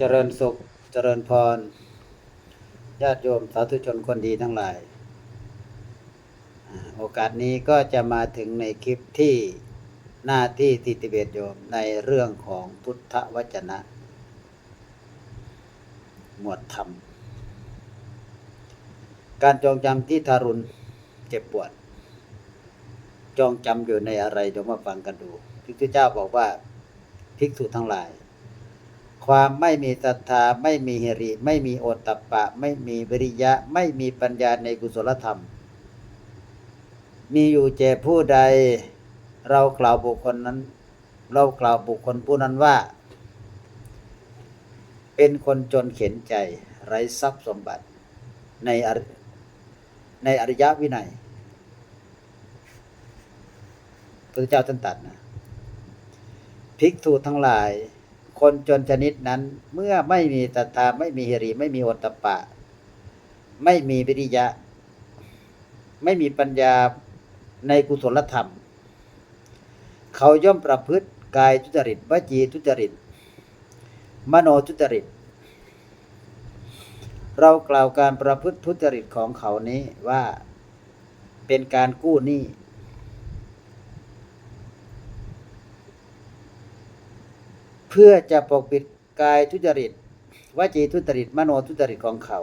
เจริญสุข เจริญพร ญาติโยมสาธุชนคนดีทั้งหลาย โอกาสนี้ก็จะมาถึงในคลิปที่หน้าที่ติติเบตโยมในเรื่องของพุทธวจนะ หมวดธรรม การจองจำที่ทารุณเจ็บปวด จองจำอยู่ในอะไรเดี๋ยวมาฟังกันดูพระพุทธเจ้าบอกว่าภิกษุทั้งหลาย ความไม่มีศรัทธา ไม่มีหิริ ไม่มีโอตตัปปะ ไม่มีวิริยะ ไม่มีปัญญาในกุศลธรรม มีอยู่แก่ผู้ใด เรากล่าวบุคคลนั้น เรากล่าวบุคคลผู้นั้นว่า เป็นคนจนเข็นใจ ไร้ทรัพย์สมบัติในอในอริยวินัยพระเจ้าท่านตัดนะภิกษุทั้งหลาย คนจนชนิดนั้น เมื่อไม่มีตถาไม่มีหิริไม่มีโอตปปะ ไม่มีวิริยะ ไม่มีปัญญาในกุศลธรรม เขาย่อมประพฤติกายทุจริตวจีทุจริต มโนทุจริต เรากล่าวการประพฤติทุจริตของเขานี้ว่าเป็นการกู้หนี้ เพื่อจะปกปิดกายทุจริตวจีทุจริตมโนทุจริตของเขา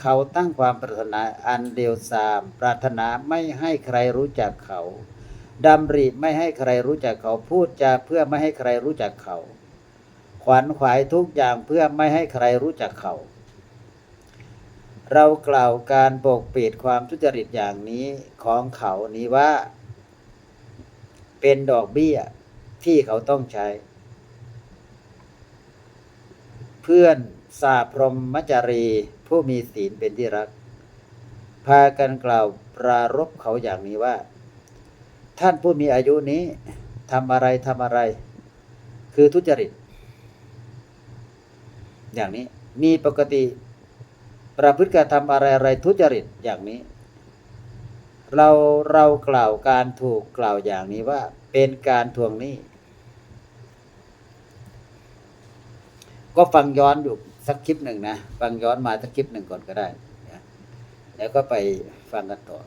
เขาตั้งความปรารถนาอันเลวทรามปรารถนาไม่ให้ใครรู้จักเขาดำริไม่ให้ใครรู้จักเขาพูดจาเพื่อไม่ให้ใครรู้จักเขา ขวัญขวายทุกอย่างเพื่อไม่ให้ใครรู้จักเขา เรากล่าวการปกปิดความทุจริตอย่างนี้ของเขานี้ว่า เป็นดอกเบี้ยที่เขาต้องใช้ เพื่อนสาพรหมจารี ผู้มีศีลเป็นที่รัก พากันกล่าวปรารบเขาอย่างนี้ว่า ท่านผู้มีอายุนี้ทำอะไรทำอะไร คือทุจริต อย่างนี้มีปกติประพฤติการทำอะไรอะไรทุจริตอย่างนี้ เราเรากล่าวการถูกกล่าวอย่างนี้ว่า เป็นการทวงหนี้ ก็ฟังย้อนอยู่สักคลิปหนึ่งนะ ฟังย้อนมาสักคลิปหนึ่งก่อนก็ได้นะแล้วก็ไปฟังกันต่อ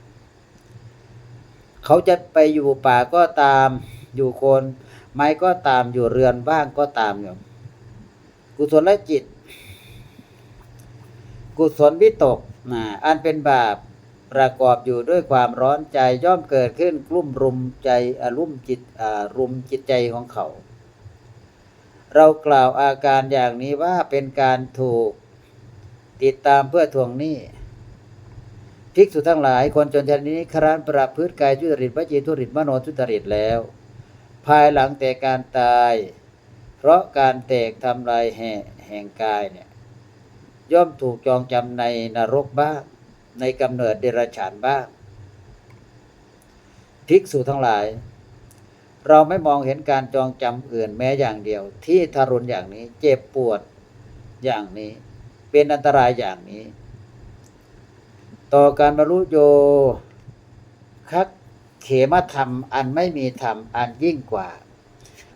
เขาจะไปอยู่ป่าก็ตามอยู่โคนไม้ก็ตามอยู่เรือนบ้างก็ตามอยู่กุศลจิต กุศลวิตกนะอันเป็นบาปประกอบอยู่ด้วยความร้อนใจย่อมเกิดขึ้นกลุ่มรุมใจอารุมจิตอารุมจิตใจของเขา เรากล่าวอาการอย่างนี้ว่าเป็นการถูกติดตามเพื่อทวงหนี้ภิกษุทั้งหลายคนจนชนนี้ครั้นประพฤติกายทุจริตวจีทุจริตมโนทุจริตแล้ว ภายหลังแต่การตาย เพราะการแตกทำลายแห่แห่งกายเนี่ยย่อมถูกจองจำในนรกบ้าง ในกำเนิดเดรัจฉานบ้างภิกษุทั้งหลาย เราไม่มองเห็นการจองจำอื่นแม้อย่างเดียว ที่ทารุณอย่างนี้ เจ็บปวดอย่างนี้ เป็นอันตรายอย่างนี้ ต่อการบรรลุโยคักเขมธรรม อันไม่มีธรรมอันยิ่งกว่า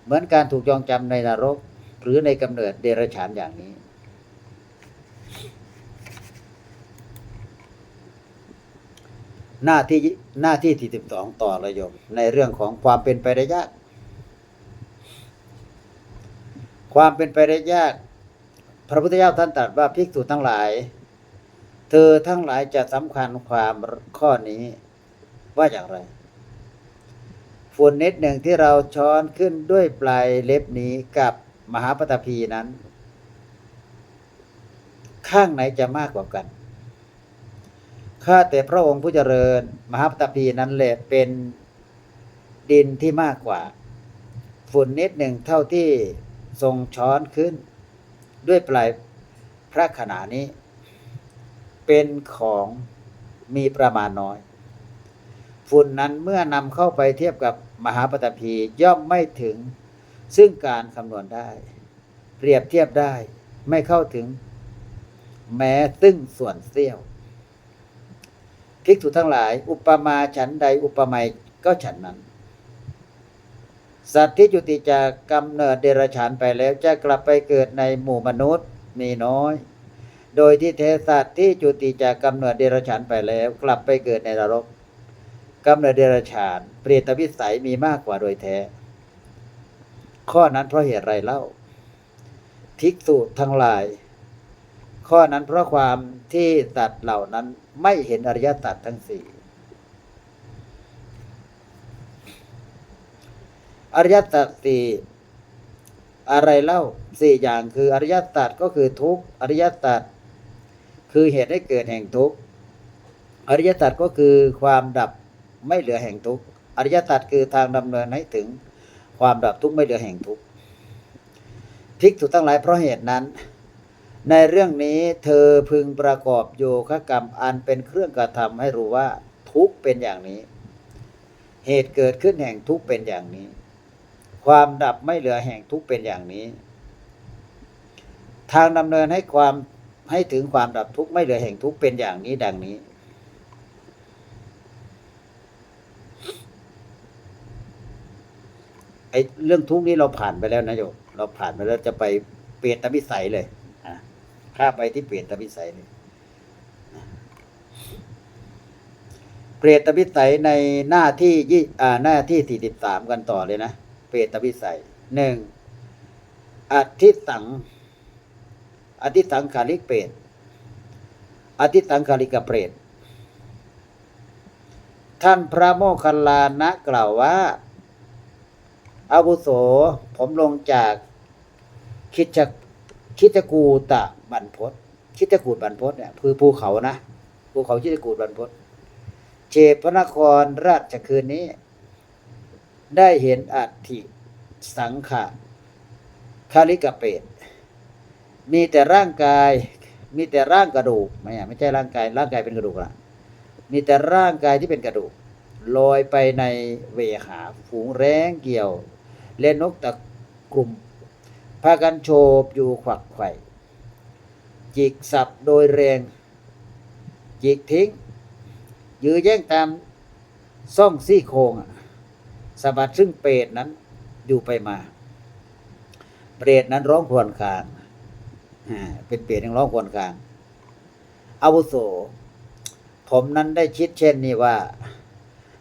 เหมือนการถูกจองจำในนรก หรือในกำเนิดเดรัจฉานอย่างนี้ หน้าที่หน้าที่ที่สิบสองต่อระยม ในเรื่องของความเป็นไปได้ยาก ความเป็นไปได้ยาก พระพุทธเจ้าท่านตรัสว่าภิกษุทั้งหลาย เธอทั้งหลายจะสำคัญความข้อนี้ว่าอย่างไรฝุ่นนิดหนึ่งที่เราช้อนขึ้นด้วยปลายเล็บนี้กับมหาปฐพีนั้น ข้างไหนจะมากกว่ากัน ข้าแต่พระองค์ผู้เจริญ มหาปฐพีนั้นแหละเป็นดินที่มากกว่า ฝุ่นนิดหนึ่งเท่าที่ทรงช้อนขึ้น ด้วยปลายพระขนานี้ เป็นของมีประมาณน้อย ฝุ่นนั้นเมื่อนำเข้าไปเทียบกับมหาปฐพีย่อมไม่ถึง ซึ่งการคำนวณได้ เปรียบเทียบได้ไม่เข้าถึง แม้ซึ่งส่วนเสี้ยว ภิกษุทั้งหลาย อุปมาฉันใดอุปไมยก็ฉันนั้น สัตว์ที่จุติจากกำเนิดเดรัจฉานไปแล้วจะกลับไปเกิดในหมู่มนุษย์มีน้อย โดยที่เทสัตว์ที่จุติจากกำเนิดเดรัจฉานไปแล้ว กลับไปเกิดในนรกกำเนิดเดรัจฉานเปรตวิสัยมีมากกว่าโดยแท้ ข้อนั้นเพราะเหตุไรเล่าภิกษุทั้งหลาย ข้อนั้นเพราะความที่สัตว์เหล่านั้นไม่เห็นอริยสัจทั้งสี่อริยสัจสี่อะไรเล่าสี่อย่างคืออริยสัจก็คือทุกอริยสัจคือเหตุให้เกิดแห่งทุกอริยสัจก็คือความดับไม่เหลือแห่งทุกอริยสัจคือทางดำเนินให้ถึงความดับทุกไม่เหลือแห่งทุกภิกษุทั้งหลายเพราะเหตุนั้น ในเรื่องนี้เธอพึงประกอบโยคะกรรมอันเป็นเครื่องกระทำให้รู้ว่าทุกเป็นอย่างนี้ เหตุเกิดขึ้นแห่งทุกเป็นอย่างนี้ ความดับไม่เหลือแห่งทุกเป็นอย่างนี้ ทางดำเนินให้ความให้ถึงความดับทุกข์ไม่เหลือแห่งทุกข์เป็นอย่างนี้ดังนี้ ไอ้เรื่องทุกข์นี้เราผ่านไปแล้วนะโยมเราผ่านไปแล้วจะไปเปลี่ยนตวิสัยเลย ข้าไปที่เปลี่ยนตวิสัยเลยเปรตวิสัยในหน้าที่ยี่อ่าหน้าที่สี่สิบสามกันต่อเลยนะเปรตวิสัยหนึ่งอธิสังอธิสังขาริกเปรตอธิสังขาริกเปรตท่านพระโมคคัลลานะกล่าวว่าอาวุโสผมลงจากคิจคิจกูตะ บรรพตคิจกูตบรรพตเนี่ยคือภูเขานะภูเขาคิจกูตบรรพตเจพระนครราชคืนนี้ ได้เห็นอัฐิสังขะคาลิกะเปตมีแต่ร่างกายมีแต่ร่างกระดูกไม่ใช่ไม่ใช่ร่างกาย ร่างกายเป็นกระดูกละมีแต่ร่างกายที่เป็นกระดูกลอยไปในเวหาฝูงแร้งเกี่ยว เล่นนกตะกลุ่มพากันโฉบอยู่ขวักไข่ จิกสับโดยแรง จิกทิ้ง ยื้อแย่งตามซ่องซี่โครงสะบัดซึ่งเปรตนั้นอยู่ไปมา เปรตนั้นร้องครวญครางเป็นเปรตยังร้องครวญครางอาวุโส ผมนั้นได้คิดเช่นนี้ว่า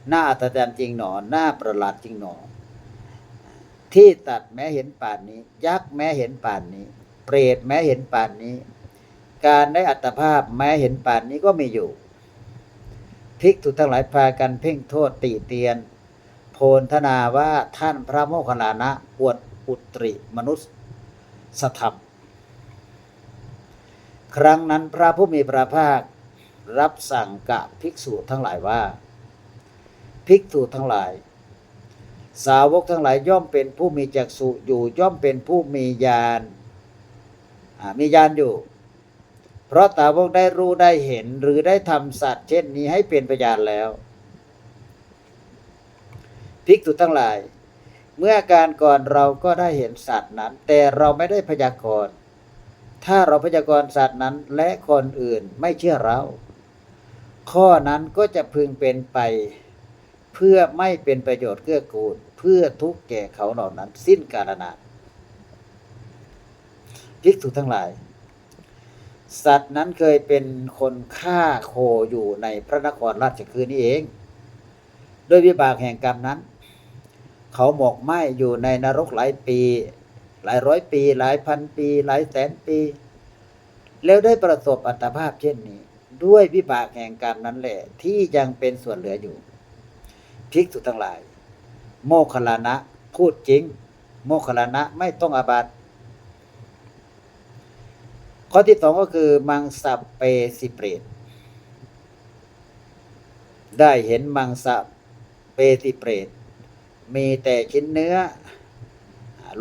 หน่าอัศจรรย์จริงหนอน่าประหลาดจริงหนอ ที่ตัดแม้เห็นป่านนี้ ยักษ์แม้เห็นป่านนี้ เปรตแม้เห็นป่านนี้ การได้อัตภาพแม้เห็นป่านนี้ก็มีอยู่ภิกษุทั้งหลายพากันเพ่งโทษติเตียน โพนธนาว่าท่านพระโมคคัลลานะอวดอุตริมนุษย์สธรรม ครั้งนั้นพระผู้มีพระภาครับสั่งกับภิกษุทั้งหลายว่า ภิกษุทั้งหลาย สาวกทั้งหลายย่อมเป็นผู้มีจักษุอยู่ย่อมเป็นผู้มีญาณมีญาณอยู่ เพราะตาวกได้รู้ได้เห็นหรือได้ทำสัตว์ เช่นนี้ให้เป็นพยานแล้วภิกษุทั้งหลาย เมื่อการก่อนเราก็ได้เห็นสัตว์นั้น แต่เราไม่ได้พยากรณ์ถ้าเราพยากรณ์สัตว์นั้นและคนอื่นไม่เชื่อเรา ข้อนั้นก็จะพึงเป็นไป เพื่อไม่เป็นประโยชน์เกื้อกูล เพื่อทุกแก่เขาเหล่านั้นสิ้นกาลนานภิกษุทั้งหลาย สัตว์นั้นเคยเป็นคนฆ่าโคอยู่ในพระนครราชคืนนี้เองโดยวิบากแห่งกรรมนั้น เขาหมกไหมอยู่ในนรกหลายปี หลายร้อยปี หลายพันปี หลายแสนปี แล้วได้ประสบอัตภาพเช่นนี้ ด้วยวิบากแห่งกรรมนั้นแหละ ที่ยังเป็นส่วนเหลืออยู่ภิกษุทั้งหลาย โมคคลานะ พูดจริง โมคคัลลานะไม่ต้องอาบัติ ข้อที่สองก็คือ มังสะเปสิเปรตได้เห็นมังสะเปสิเปรตมีแต่ชิ้นเนื้อ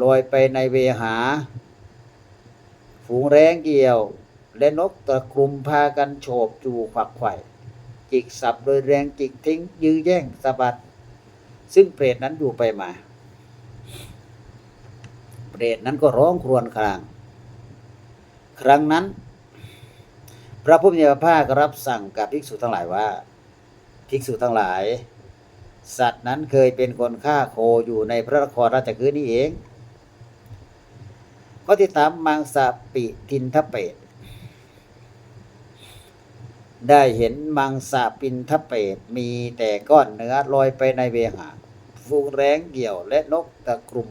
ลอยไปในเวหา ฝูงแรงเกี่ยว และนกตะกรุมพากันโฉบจูขวักไข่จิกสับโดยแรงจิกทิ้ง ยื้อแย่งสะบัด ซึ่งเปรตนั้นอยู่ไปมา เปรตนั้นก็ร้องครวญคราง ครั้งนั้น พระผู้มีพระภาครับสั่งกับภิกษุทั้งหลายว่า ภิกษุทั้งหลาย สัตว์นั้นเคยเป็นคนฆ่าโคอยู่ในพระนครราชคือนี่เองข้อที่สามมังสปิทินทเปตได้เห็นมังสปินทเปตมีแต่ก้อนเนื้อลอยไปในเวหาฟูงแรงเกี่ยวและนกตะกรุม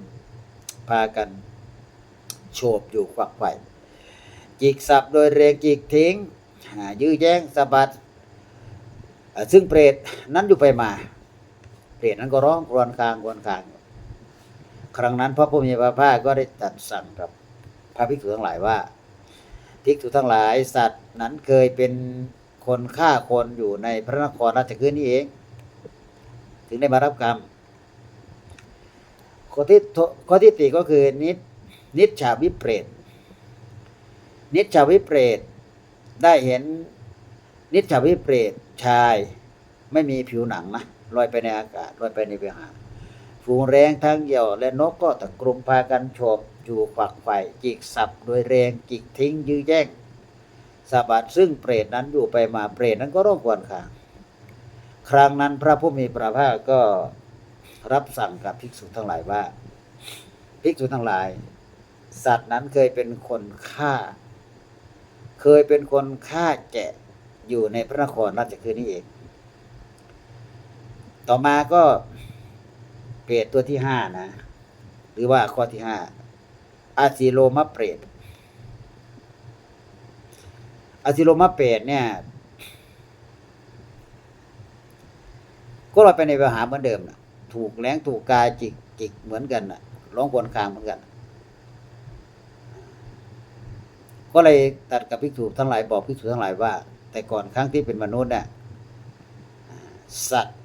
พากัน โฉบอยู่ควักไข่ จิกสับโดยเรงจิกทิ้งยื้อแย้งสะบัดซึ่งเปรตนั้นอยู่ไปมา เปรตนั้นก็ร้องครวญครางครวญคราง ครั้งนั้นพระพุทธเจ้าภาคก็ได้ตัดสั่งกับพระภิกษุทั้งหลายว่าภิกษุทั้งหลายสัตว์นั้นเคยเป็นคนฆ่าคนอยู่ในพระนครราชคฤห์นี้เอง ถึงได้มารับกรรมข้อที่ข้อที่ตีก็คือนิจนิจฉาวิเปรต นิจฉาวิเปรตได้เห็นนิจฉาวิเปรตชาย ไม่มีผิวหนังนะลอยไปในอากาศลอยไปในเวหาฝูงแรงทั้งเหยี่ยวและนกก็ตะกรุมพากันโฉบอยู่ขวักไฝ่จิกสับโดยแรงจิกทิ้งยื้อแย่งสะบัดซึ่งเปรตนั้นอยู่ไปมาเปรตนั้นก็ร้องควญครางครั้งนั้นพระผู้มีพระภาคก็รับสั่งกับภิกษุทั้งหลายว่า ภิกษุทั้งหลาย สัตว์นั้นเคยเป็นคนฆ่า เคยเป็นคนฆ่าแกะอยู่ในพระนครราชคือนี้เอง ต่อมาก็เปรตตัวที่ห้านะ หรือว่าข้อที่ห้าอาซิโลมะเปรตอาซิโลมะเปรตเนี่ย ก็ลอยไปในเวหาเหมือนเดิมนะถูกแรงถูกกายจิกจิกเหมือนกันนะร้องควรคางเหมือนกัน ก็เลยตัดกับภิกษุทั้งหลายบอกภิกษุทั้งหลายว่า แต่ก่อนครั้งที่เป็นมนุษย์เนี่ยสัตว์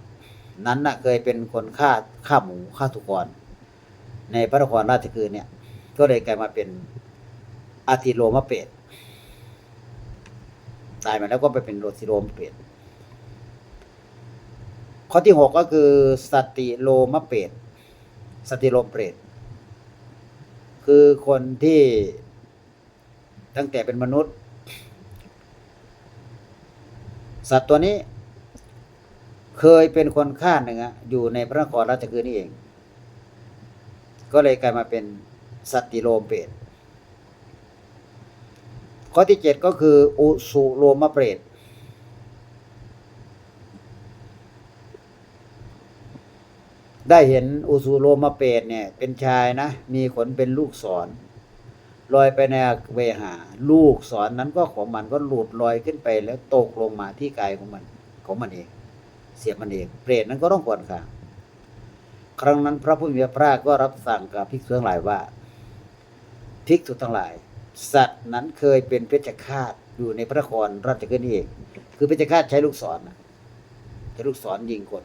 นั้นน่ะเคยเป็นคนฆ่าฆ่าหมูฆ่าทุกร ในพระนครราชคือเนี่ย ก็เลยกลายมาเป็นอาทิโลมะเปตตายมาแล้วก็ไปเป็นโรซิโลมะเปตข้อที่หกก็คือสติโลมะเปตสติโลมเปตคือคนที่ ตั้งแต่เป็นมนุษย์ สัตว์ตัวนี้ เคยเป็นคนฆ่าเนื้ออยู่ในพระนครราชคือนี่เอง ก็เลยกลายมาเป็นสติโลมเปรตข้อที่เจ็ดก็คือ อุสุโลมะเปรตได้เห็นอุสุโลมาเปรตเนี่ย เป็นชายนะ มีขนเป็นลูกศร ลอยไปในเวหา ลูกศรนั้นก็ของมันก็หลุดลอยขึ้นไปแล้วตกลงมาที่กายของมันของมันเอง เสียบมันเอง เปรตนั้นก็ต้องกวนค่ะครั้งนั้นพระผู้มีพระภาคก็รับสั่งกับภิกษุทั้งหลายว่า ภิกษุทั้งหลาย สัตว์นั้นเคยเป็นเพชฌฆาตอยู่ในพระนครราชกฤห์นี่เองคือเพชฌฆาตใช้ลูกศรนะใช้ลูกศรยิงคน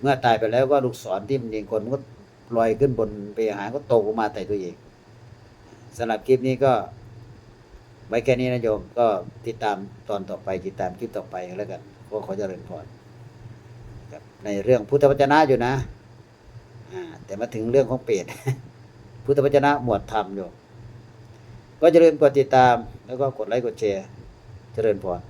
เมื่อตายไปแล้วก็ลูกศรที่มันยิงคนมันก็ ลอยขึ้นบนไปหาก็ตกลงมาใส่ตัวเองสำหรับคลิปนี้ก็ไว้แค่นี้นะโยมก็ติดตามตอนต่อไปติดตามคลิปต่อไปกันแล้วกันก็ขอเจริญพรในเรื่องพุทธวจนะอยู่นะแต่มาถึงเรื่องของเปรตพุทธวจนะหมวดธรรมอยู่ ก็เจริญกดติดตาม แล้วก็กดไลค์กดแชร์ เจริญพร